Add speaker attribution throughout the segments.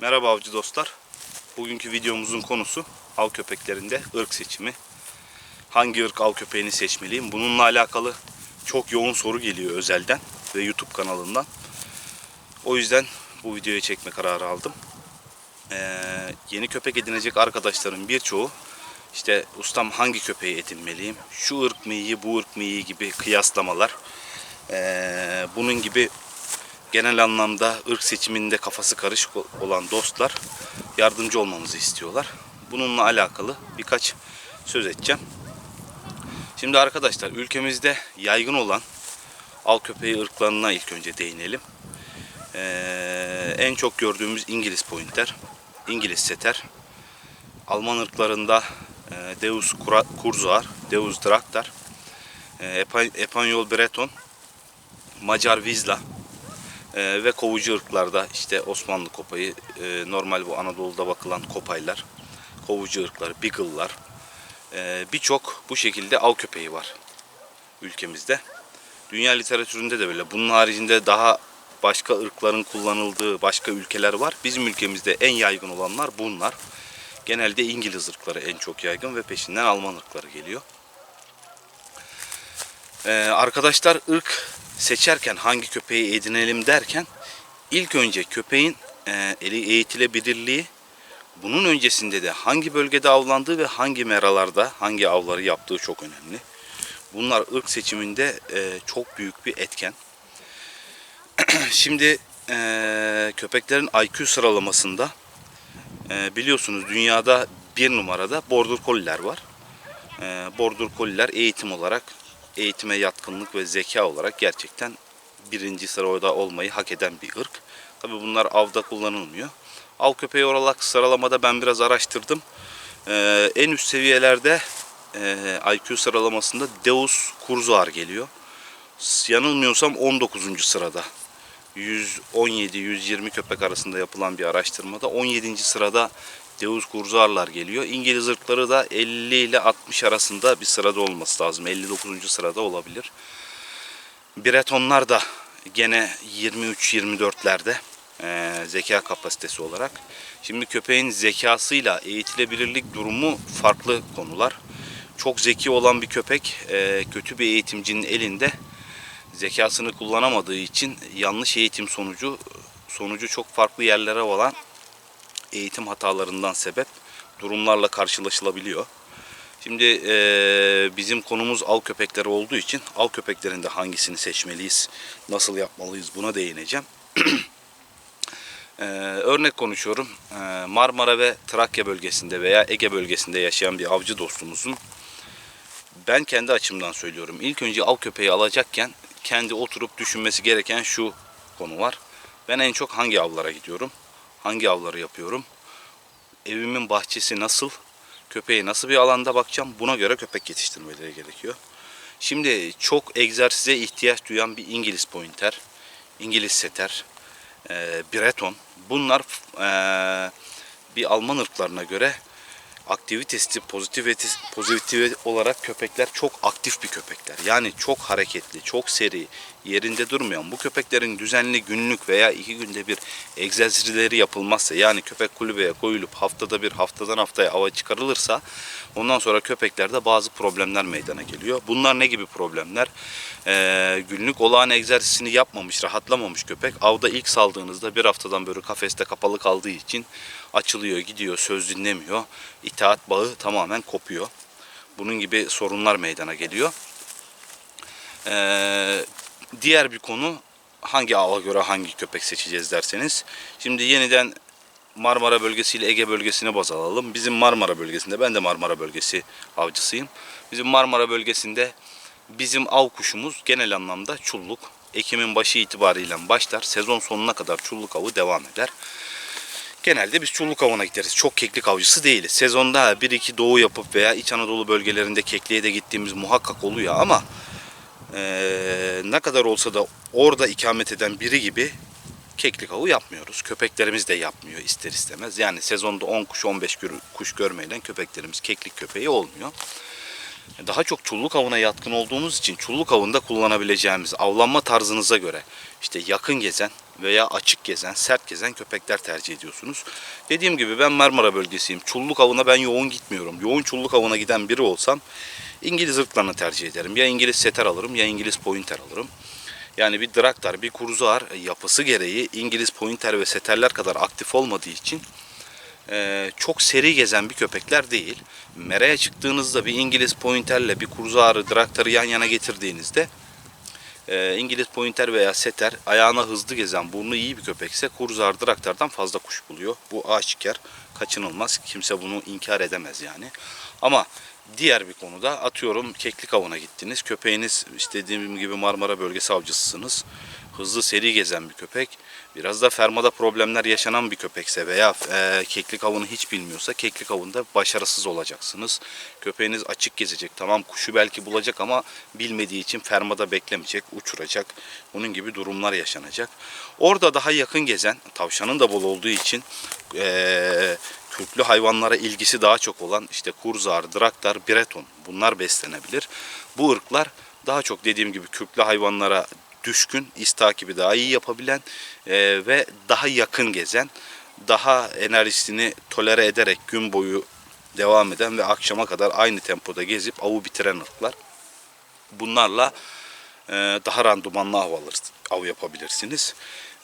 Speaker 1: Merhaba avcı dostlar. Bugünkü videomuzun konusu av köpeklerinde ırk seçimi. Hangi ırk av köpeğini seçmeliyim? Bununla alakalı çok yoğun soru geliyor özelden ve YouTube kanalından. O yüzden bu videoyu çekme kararı aldım. Ee, yeni köpek edinecek arkadaşların birçoğu işte ustam hangi köpeği edinmeliyim? Şu ırk mı iyi, bu ırk mı iyi gibi kıyaslamalar. Ee, bunun gibi genel anlamda ırk seçiminde kafası karışık olan dostlar yardımcı olmamızı istiyorlar. Bununla alakalı birkaç söz edeceğim. Şimdi arkadaşlar ülkemizde yaygın olan av köpeği ırklarına ilk önce değinelim. Ee, en çok gördüğümüz İngiliz Pointer, İngiliz Setter, Alman ırklarında e, Deus Kurzuar, Deus Draktar, e, Epa- Epanyol Breton, Macar Vizla, ee, ve kovucu ırklarda işte Osmanlı kopayı, e, normal bu Anadolu'da bakılan kopaylar, kovucu ırklar, beagle'lar, e, birçok bu şekilde av köpeği var ülkemizde. Dünya literatüründe de böyle. Bunun haricinde daha başka ırkların kullanıldığı başka ülkeler var. Bizim ülkemizde en yaygın olanlar bunlar. Genelde İngiliz ırkları en çok yaygın ve peşinden Alman ırkları geliyor. Ee, arkadaşlar ırk seçerken hangi köpeği edinelim derken ilk önce köpeğin e, eli eğitilebilirliği bunun öncesinde de hangi bölgede avlandığı ve hangi meralarda hangi avları yaptığı çok önemli. Bunlar ırk seçiminde e, çok büyük bir etken. Şimdi e, köpeklerin IQ sıralamasında biliyorsunuz dünyada bir numarada Border Collie'ler var. Border Collie'ler eğitim olarak eğitime yatkınlık ve zeka olarak gerçekten birinci sırada olmayı hak eden bir ırk. Tabi bunlar avda kullanılmıyor. Av köpeği olarak sıralamada ben biraz araştırdım. Ee, en üst seviyelerde e, IQ sıralamasında Deus Kurzuar geliyor. Yanılmıyorsam 19. sırada. 117-120 köpek arasında yapılan bir araştırmada 17. sırada Deus Kurzuarlar geliyor. İngiliz ırkları da 50 ile 60 arasında bir sırada olması lazım. 59. sırada olabilir. Bretonlar da gene 23-24'lerde e, zeka kapasitesi olarak. Şimdi köpeğin zekasıyla eğitilebilirlik durumu farklı konular. Çok zeki olan bir köpek e, kötü bir eğitimcinin elinde zekasını kullanamadığı için yanlış eğitim sonucu sonucu çok farklı yerlere olan eğitim hatalarından sebep durumlarla karşılaşılabiliyor. Şimdi e, bizim konumuz av köpekleri olduğu için av köpeklerinde hangisini seçmeliyiz, nasıl yapmalıyız buna değineceğim. e, örnek konuşuyorum. E, Marmara ve Trakya bölgesinde veya Ege bölgesinde yaşayan bir avcı dostumuzun ben kendi açımdan söylüyorum. İlk önce av köpeği alacakken kendi oturup düşünmesi gereken şu konu var. Ben en çok hangi avlara gidiyorum? Hangi avları yapıyorum? Evimin bahçesi nasıl? Köpeğe nasıl bir alanda bakacağım? Buna göre köpek yetiştirmeleri gerekiyor. Şimdi çok egzersize ihtiyaç duyan bir İngiliz pointer, İngiliz setter, e, Breton. Bunlar e, bir Alman ırklarına göre aktivitesi pozitivite, pozitif olarak köpekler çok aktif bir köpekler. Yani çok hareketli, çok seri, yerinde durmayan bu köpeklerin düzenli günlük veya iki günde bir egzersizleri yapılmazsa yani köpek kulübeye koyulup haftada bir haftadan haftaya ava çıkarılırsa ondan sonra köpeklerde bazı problemler meydana geliyor. Bunlar ne gibi problemler? Ee, günlük olağan egzersizini yapmamış, rahatlamamış köpek avda ilk saldığınızda bir haftadan böyle kafeste kapalı kaldığı için açılıyor, gidiyor, söz dinlemiyor. İtaat bağı tamamen kopuyor. Bunun gibi sorunlar meydana geliyor. Ee, diğer bir konu hangi ava göre hangi köpek seçeceğiz derseniz. Şimdi yeniden Marmara bölgesi ile Ege bölgesine baz alalım. Bizim Marmara bölgesinde, ben de Marmara bölgesi avcısıyım. Bizim Marmara bölgesinde bizim av kuşumuz genel anlamda çulluk. Ekim'in başı itibariyle başlar. Sezon sonuna kadar çulluk avı devam eder. Genelde biz çulluk avına gideriz. Çok keklik avcısı değiliz. Sezonda bir iki doğu yapıp veya İç Anadolu bölgelerinde kekliğe de gittiğimiz muhakkak oluyor ama eee, ne kadar olsa da orada ikamet eden biri gibi keklik avı yapmıyoruz. Köpeklerimiz de yapmıyor ister istemez. Yani sezonda 10 kuş 15 gör- kuş görmeyle köpeklerimiz keklik köpeği olmuyor. Daha çok çulluk avına yatkın olduğumuz için çulluk avında kullanabileceğimiz avlanma tarzınıza göre işte yakın gezen veya açık gezen, sert gezen köpekler tercih ediyorsunuz. Dediğim gibi ben Marmara bölgesiyim. Çulluk avına ben yoğun gitmiyorum. Yoğun çulluk avına giden biri olsam İngiliz ırklarını tercih ederim. Ya İngiliz setter alırım ya İngiliz pointer alırım. Yani bir draktar, bir kuruzuar yapısı gereği İngiliz pointer ve setterler kadar aktif olmadığı için e, çok seri gezen bir köpekler değil. Meraya çıktığınızda bir İngiliz pointerle bir kuruzuarı, draktarı yan yana getirdiğinizde e, İngiliz pointer veya setter ayağına hızlı gezen, burnu iyi bir köpekse kuruzuar, draktardan fazla kuş buluyor. Bu aşikar, kaçınılmaz. Kimse bunu inkar edemez yani. Ama diğer bir konuda atıyorum keklik avına gittiniz. Köpeğiniz işte dediğim gibi Marmara bölgesi avcısısınız. Hızlı seri gezen bir köpek. Biraz da fermada problemler yaşanan bir köpekse veya e, keklik avını hiç bilmiyorsa keklik avında başarısız olacaksınız. Köpeğiniz açık gezecek. Tamam kuşu belki bulacak ama bilmediği için fermada beklemeyecek, uçuracak. Bunun gibi durumlar yaşanacak. Orada daha yakın gezen, tavşanın da bol olduğu için e, kürklü hayvanlara ilgisi daha çok olan işte kurzar, draktar, breton bunlar beslenebilir. Bu ırklar daha çok dediğim gibi kürklü hayvanlara düşkün, iz takibi daha iyi yapabilen e, ve daha yakın gezen, daha enerjisini tolere ederek gün boyu devam eden ve akşama kadar aynı tempoda gezip avı bitiren ırklar. Bunlarla e, daha randımanlı av, alır, av yapabilirsiniz.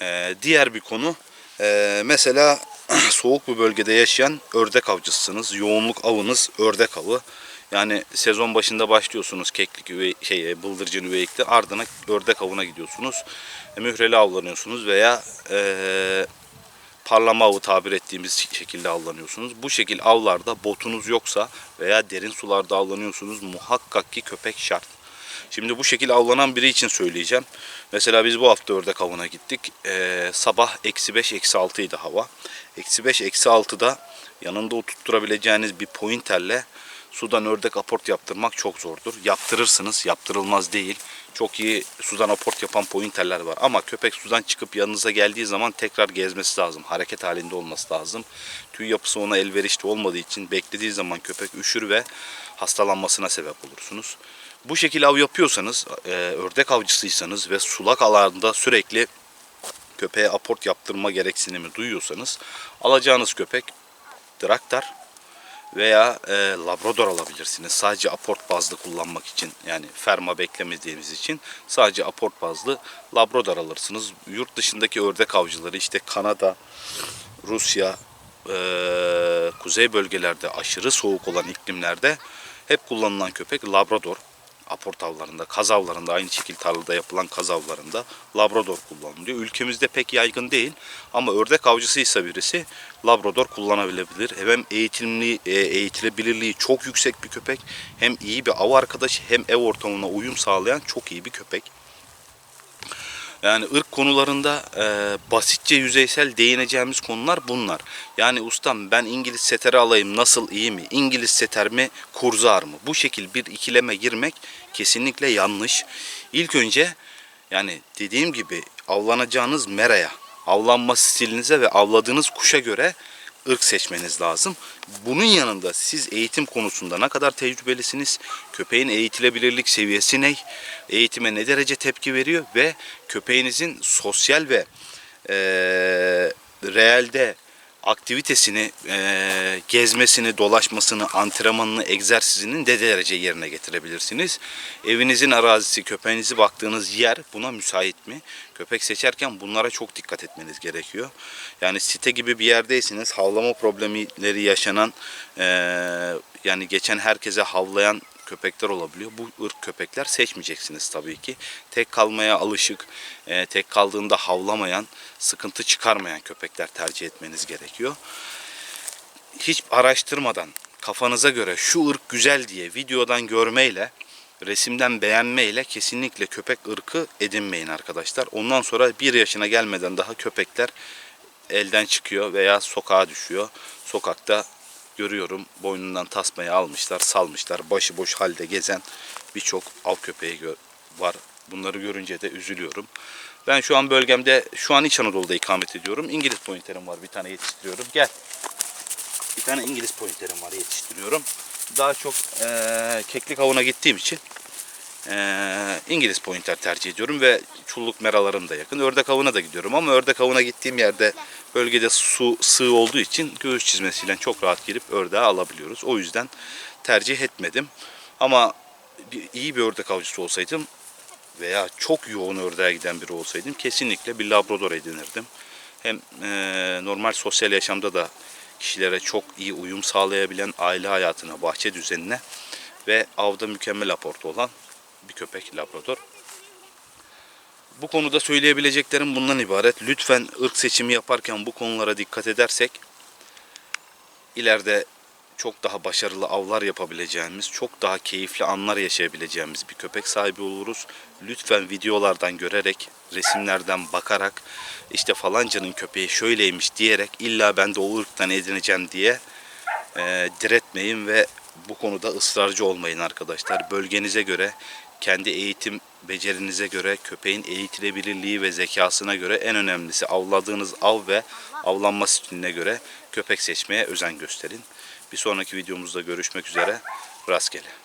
Speaker 1: E, diğer bir konu e, mesela soğuk bir bölgede yaşayan ördek avcısınız. Yoğunluk avınız ördek avı. Yani sezon başında başlıyorsunuz keklik üvey, şey, e, bıldırcın üveyikte ardına ördek avına gidiyorsunuz. E, mühreli avlanıyorsunuz veya e, parlama avı tabir ettiğimiz şekilde avlanıyorsunuz. Bu şekil avlarda botunuz yoksa veya derin sularda avlanıyorsunuz muhakkak ki köpek şart. Şimdi bu şekil avlanan biri için söyleyeceğim. Mesela biz bu hafta ördek avına gittik. Ee, sabah eksi 5 eksi 6 idi hava. Eksi 5 eksi 6'da yanında oturtturabileceğiniz bir pointerle sudan ördek aport yaptırmak çok zordur. Yaptırırsınız, yaptırılmaz değil. Çok iyi sudan aport yapan pointerler var. Ama köpek sudan çıkıp yanınıza geldiği zaman tekrar gezmesi lazım. Hareket halinde olması lazım. Tüy yapısı ona elverişli olmadığı için beklediği zaman köpek üşür ve hastalanmasına sebep olursunuz. Bu şekilde av yapıyorsanız, e, ördek avcısıysanız ve sulak alanda sürekli köpeğe aport yaptırma gereksinimi duyuyorsanız alacağınız köpek draktar veya e, labrador alabilirsiniz. Sadece aport bazlı kullanmak için yani ferma beklemediğimiz için sadece aport bazlı labrador alırsınız. Yurt dışındaki ördek avcıları işte Kanada, Rusya, e, kuzey bölgelerde aşırı soğuk olan iklimlerde hep kullanılan köpek labrador. Aport avlarında, kaz avlarında aynı şekilde tarlada yapılan kaz avlarında labrador kullanılıyor. Ülkemizde pek yaygın değil ama ördek avcısıysa birisi labrador kullanabilir. Hem eğitimli, e, eğitilebilirliği çok yüksek bir köpek hem iyi bir av arkadaşı hem ev ortamına uyum sağlayan çok iyi bir köpek. Yani ırk konularında e, basitçe yüzeysel değineceğimiz konular bunlar. Yani ustam ben İngiliz seteri alayım nasıl iyi mi? İngiliz seter mi kurzar mı? Bu şekil bir ikileme girmek kesinlikle yanlış. İlk önce yani dediğim gibi avlanacağınız meraya, avlanma stilinize ve avladığınız kuşa göre ırk seçmeniz lazım. Bunun yanında siz eğitim konusunda ne kadar tecrübelisiniz, köpeğin eğitilebilirlik seviyesi ne, eğitime ne derece tepki veriyor? Ve köpeğinizin sosyal ve e, realde aktivitesini, e, gezmesini, dolaşmasını, antrenmanını, egzersizini ne derece yerine getirebilirsiniz? Evinizin arazisi, köpeğinizi baktığınız yer buna müsait mi? Köpek seçerken bunlara çok dikkat etmeniz gerekiyor. Yani site gibi bir yerdeyseniz havlama problemleri yaşanan, e, yani geçen herkese havlayan köpekler olabiliyor. Bu ırk köpekler seçmeyeceksiniz tabii ki. Tek kalmaya alışık, e, tek kaldığında havlamayan, sıkıntı çıkarmayan köpekler tercih etmeniz gerekiyor. Hiç araştırmadan kafanıza göre şu ırk güzel diye videodan görmeyle resimden beğenmeyle kesinlikle köpek ırkı edinmeyin arkadaşlar. Ondan sonra bir yaşına gelmeden daha köpekler elden çıkıyor veya sokağa düşüyor. Sokakta görüyorum boynundan tasmayı almışlar, salmışlar. Başıboş halde gezen birçok av köpeği var. Bunları görünce de üzülüyorum. Ben şu an bölgemde, şu an İç Anadolu'da ikamet ediyorum. İngiliz pointerim var, bir tane yetiştiriyorum. Gel. Bir tane İngiliz pointerim var, yetiştiriyorum. Daha çok eee, keklik avına gittiğim için Ee, İngiliz pointer tercih ediyorum ve çulluk meralarım da yakın. Ördek avına da gidiyorum ama ördek avına gittiğim yerde bölgede su sığ olduğu için göğüs çizmesiyle çok rahat girip ördeği alabiliyoruz. O yüzden tercih etmedim. Ama bir, iyi bir ördek avcısı olsaydım veya çok yoğun ördeğe giden biri olsaydım kesinlikle bir labrador edinirdim. Hem e, normal sosyal yaşamda da kişilere çok iyi uyum sağlayabilen aile hayatına, bahçe düzenine ve avda mükemmel aportu olan bir köpek labrador. Bu konuda söyleyebileceklerim bundan ibaret. Lütfen ırk seçimi yaparken bu konulara dikkat edersek ileride çok daha başarılı avlar yapabileceğimiz, çok daha keyifli anlar yaşayabileceğimiz bir köpek sahibi oluruz. Lütfen videolardan görerek, resimlerden bakarak işte falancanın köpeği şöyleymiş diyerek illa ben de o ırktan edineceğim diye e, diretmeyin ve bu konuda ısrarcı olmayın arkadaşlar. Bölgenize göre, kendi eğitim becerinize göre, köpeğin eğitilebilirliği ve zekasına göre en önemlisi avladığınız av ve avlanma stiline göre köpek seçmeye özen gösterin. Bir sonraki videomuzda görüşmek üzere. Rastgele.